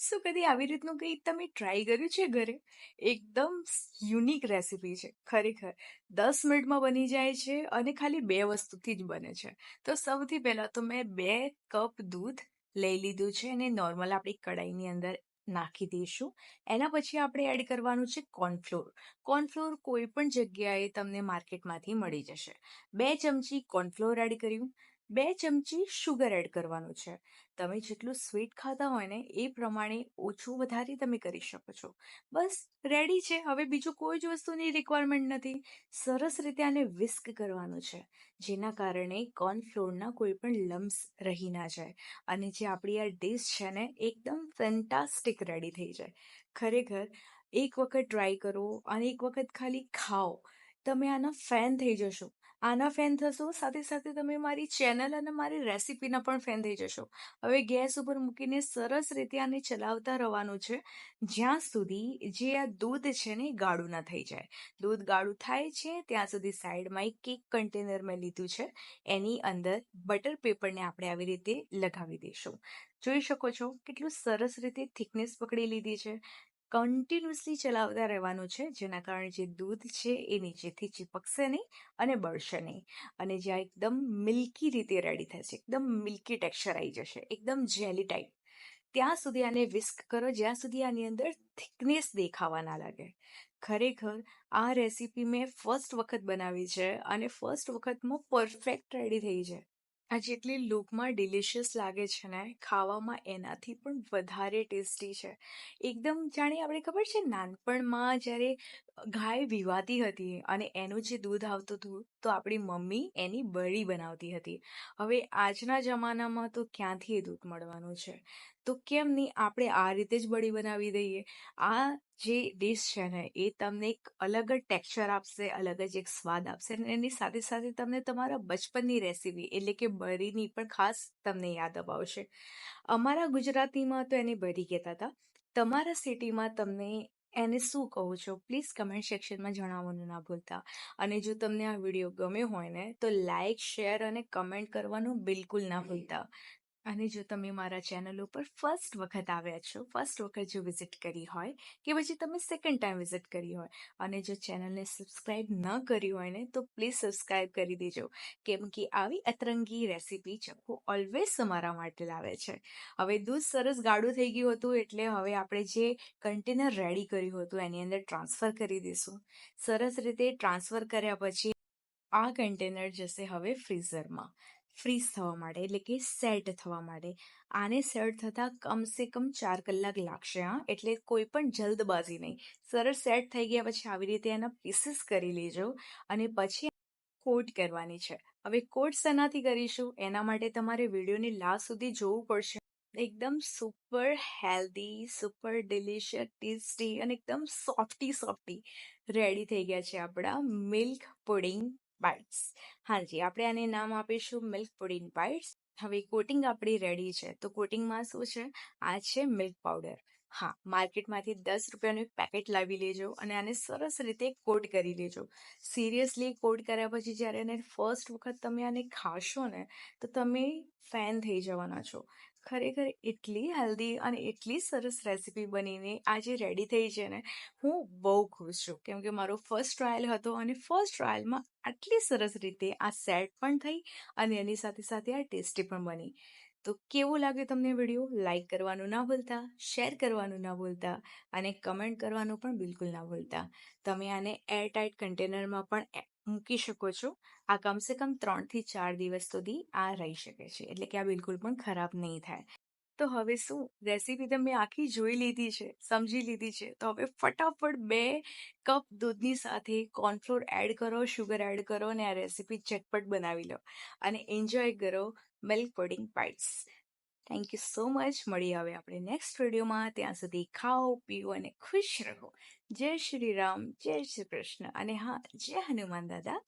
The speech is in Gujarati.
શું કદી આવી રીતનું કંઈ તમે ટ્રાય કર્યું છે ઘરે? એકદમ યુનિક રેસીપી છે, ખરેખર. દસ મિનિટમાં બની જાય છે અને ખાલી બે વસ્તુથી જ બને છે. તો સૌથી પહેલાં તો મેં બે કપ દૂધ લઈ લીધું છે અને નોર્મલ આપણી કડાઈની અંદર નાખી દઈશું. એના પછી આપણે એડ કરવાનું છે કોર્નફ્લોર કોર્નફ્લોર કોઈ પણ જગ્યાએ તમને માર્કેટમાંથી મળી જશે. બે ચમચી કોર્નફ્લોર એડ કર્યું. બે ચમચી શુગર એડ કરવાનું છે. તમે જેટલું સ્વીટ ખાતા હોય ને, એ પ્રમાણે ઓછું વધારે તમે કરી શકો છો. બસ રેડી છે. હવે બીજું કોઈ જ વસ્તુની રિક્વાયરમેન્ટ નથી. સરસ રીતે આને વિસ્ક કરવાનું છે, જેના કારણે કોર્નફ્લોરના કોઈ પણ લમ્સ રહી ના જાય. અને જે આપણી આ ડિશ છે ને, એકદમ ફેન્ટાસ્ટિક રેડી થઈ જાય. ખરેખર, એક વખત ટ્રાય કરો અને એક વખત ખાલી ખાઓ. તમે આના ફેન થઈ જશો. આના ફેન થશો, સાથે સાથે તમે મારી ચેનલ અને મારી રેસીપીના પણ ફેન થઈ જશો. હવે ગેસ ઉપર મૂકીને સરસ રીતે આને ચલાવતા રહેવાનું છે. જ્યાં સુધી જે આ દૂધ છે ને ગાળું ના થઈ જાય. દૂધ ગાળું થાય છે, ત્યાં સુધી સાઈડમાં એક કેક કન્ટેનર મેં લીધું છે. એની અંદર બટર પેપરને આપણે આવી રીતે લગાવી દઈશું. જોઈ શકો છો કેટલું સરસ રીતે થિકનેસ પકડી લીધી છે. કન્ટિન્યુઅસલી ચલાવતા રહેવાનું છે, જેના કારણે જે દૂધ છે એ નીચેથી ચીપકશે નહીં અને બળશે નહીં. અને જ્યાં એકદમ મિલ્કી રીતે રેડી થશે એકદમ મિલ્કી ટેક્સચર આવી જશે, એકદમ જેલી ટાઈપ ત્યાં સુધી આને વિસ્ક કરો, જ્યાં સુધી આની અંદર થિકનેસ દેખાવા ના લાગે. ખરેખર આ રેસીપી મેં ફર્સ્ટ વખત બનાવી છે અને ફર્સ્ટ વખતમાં પરફેક્ટ રેડી થઈ છે. આ જેટલી લુકમાં ડિલિશિયસ લાગે છે ને, ખાવામાં એનાથી પણ વધારે ટેસ્ટી છે. એકદમ, જાણે આપણે ખબર છે, નાનપણમાં જ્યારે ગાય વિવાતી હતી અને એનું જે દૂધ આવતું હતું, તો આપણી મમ્મી એની બળી બનાવતી હતી. હવે આજના જમાનામાં તો ક્યાંથી એ દૂધ મળવાનું છે? તો કેમ નહીં આપણે આ રીતે જ બળી બનાવી દઈએ? આ જે ડીશ છે ને, એ તમને એક અલગ જ ટેક્સચર આપશે, અલગ જ એક સ્વાદ આપશે અને એની સાથે સાથે તમને તમારા બચપનની રેસીપી, એટલે કે બરીની પણ ખાસ તમને યાદ અપાવશે. અમારા ગુજરાતીમાં તો એને બરી કહેતા હતા. તમારા સિટીમાં તમને એને શું કહો છો? પ્લીઝ કમેન્ટ સેક્શનમાં જણાવવાનું ના ભૂલતા. અને જો તમને આ વીડિયો ગમ્યો હોય ને, તો લાઇક શેર અને કમેન્ટ કરવાનું બિલકુલ ના ભૂલતા. અને જો તમે મારા ચેનલ ઉપર ફર્સ્ટ વખત આવ્યા છો, ફર્સ્ટ વખત જો વિઝિટ કરી હોય કે પછી તમે સેકન્ડ ટાઈમ વિઝિટ કરી હોય અને જો ચેનલને સબસ્ક્રાઈબ ન કરી હોય ને, તો પ્લીઝ સબસ્ક્રાઈબ કરી દેજો. કેમ કે આવી અતરંગી રેસીપી ચક્કુ ઓલવેઝ તમારા માટે લાવે છે. હવે દૂધ સરસ ગાળું થઈ ગયું હતું એટલે હવે આપણે જે કન્ટેનર રેડી કર્યું હતું એની અંદર ટ્રાન્સફર કરી દઈશું. સરસ રીતે ટ્રાન્સફર કર્યા પછી આ કન્ટેનર જશે હવે ફ્રીઝરમાં. ફ્રીઝ થવા માટે એટલે કે સેટ થવા માટે આને સેટ થતાં કમસે કમ ચાર કલાક લાગશે, હા. એટલે કોઈ પણ જલ્દબાજી નહીં. સરસ સેટ થઈ ગયા પછી આવી રીતે એના પીસીસ કરી લેજો અને પછી કોટ કરવાની છે. હવે કોટ શેનાથી કરીશું? એના માટે તમારે વિડીયોની લાસ્ટ સુધી જોવું પડશે. એકદમ super healthy, super delicious, tasty અને એકદમ સોફ્ટી સોફ્ટી રેડી થઈ ગયા છે આપણા મિલ્ક પુડિંગ બાઇટ્સ હાજી આપણે આને નામ આપીશું મિલ્ક પુડિંગ બાઇટ્સ હવે કોટિંગ આપણી રેડી છે. તો કોટિંગમાં શું છે? આ છે મિલ્ક પાવડર હા, માર્કેટમાંથી દસ રૂપિયાનું એક પેકેટ લાવી લેજો અને આને સરસ રીતે કોટ કરી લેજો. સિરિયસલી કોટ કર્યા પછી જ્યારે એને ફર્સ્ટ વખત તમે આને ખાશો ને, તો તમે ફેન થઈ જવાના છો. ખરેખર એટલી હેલ્ધી અને એટલી સરસ રેસીપી બનીને આજે રેડી થઈ છે ને, હું બહુ ખુશ છું. કેમ કે મારો ફર્સ્ટ ટ્રાયલ હતો અને ફર્સ્ટ ટ્રાયલમાં આટલી સરસ રીતે આ સેટ પણ થઈ અને એની સાથે સાથે આ ટેસ્ટી પણ બની. તો કેવો લાગ્યું તમને વીડિયો? લાઈક કરવાનું ના ભૂલતા, શેર કરવાનું ના ભૂલતા અને કમેન્ટ કરવાનું પણ બિલકુલ ના ભૂલતા. તમે આને એરટાઇટ કન્ટેનરમાં પણ મૂકી શકો છો. આ કમસે કમ ત્રણથી ચાર દિવસ સુધી આ રહી શકે છે. એટલે કે આ બિલકુલ પણ ખરાબ નહીં થાય. તો હવે શું? રેસીપી તમે આખી જોઈ લીધી છે, સમજી લીધી છે. તો હવે ફટાફટ બે કપ દૂધની સાથે કોર્નફ્લોર એડ કરો શુગર એડ કરો અને આ રેસીપી ઝટપટ બનાવી લો. અને એન્જોય કરો milk pudding bites thank you so much મળી આવે આપણે નેક્સ્ટ વિડીયોમાં ત્યાં સુધી ખાઓ, પીઓ અને ખુશ રહો. જય શ્રી રામ, જય શ્રી કૃષ્ણ. અને હા, જય હનુમાન દાદા.